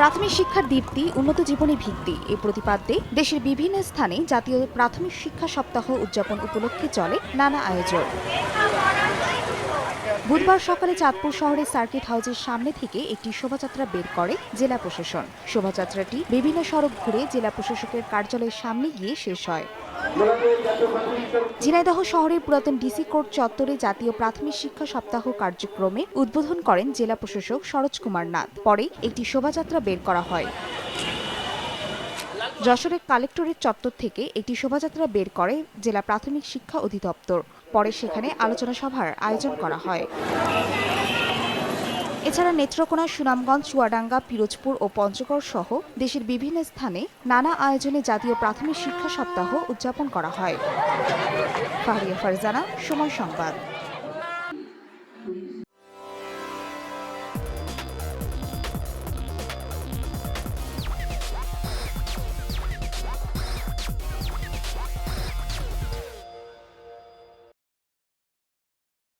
প্রাথমিক শিক্ষার দীপ্তি, উন্নত জীবনের ভিত্তি এই প্রতিপাদ্যে দেশের বিভিন্ন স্থানে জাতীয় প্রাথমিক শিক্ষা সপ্তাহ উদযাপন উপলক্ষে চলে নানা আয়োজন। বুধবার সকালে চাঁদপুর শহরের সার্কিট হাউসের সামনে থেকে একটি শোভাযাত্রা বের করে জেলা প্রশাসন। শোভাযাত্রাটি বিভিন্ন সড়ক ঘুরে জেলা প্রশাসকের কার্যালয়ের সামনে গিয়ে শেষ হয়। ঝিনাইদহ শহরের পুরাতন ডিসি কোর্ট চত্বরে জাতীয় প্রাথমিক শিক্ষা সপ্তাহ কার্যক্রমে উদ্বোধন করেন জেলা প্রশাসক সরোজ কুমার নাথ। পরে একটি শোভাযাত্রা বের করা হয়। যশোরের কালেক্টরের চত্বর থেকে একটি শোভাযাত্রা বের করে জেলা প্রাথমিক শিক্ষা অধিদপ্তর। পরে সেখানে আলোচনা সভার আয়োজন করা হয়। এছাড়া নেত্রকোনা, সুনামগঞ্জ, চুয়াডাঙ্গা, পিরোজপুর ও পঞ্চগড় সহ দেশের বিভিন্ন স্থানে নানা আয়োজনে জাতীয় প্রাথমিক শিক্ষা সপ্তাহ উদযাপন করা হয়। ফারিয়া ফারজানা, সময় সংবাদ।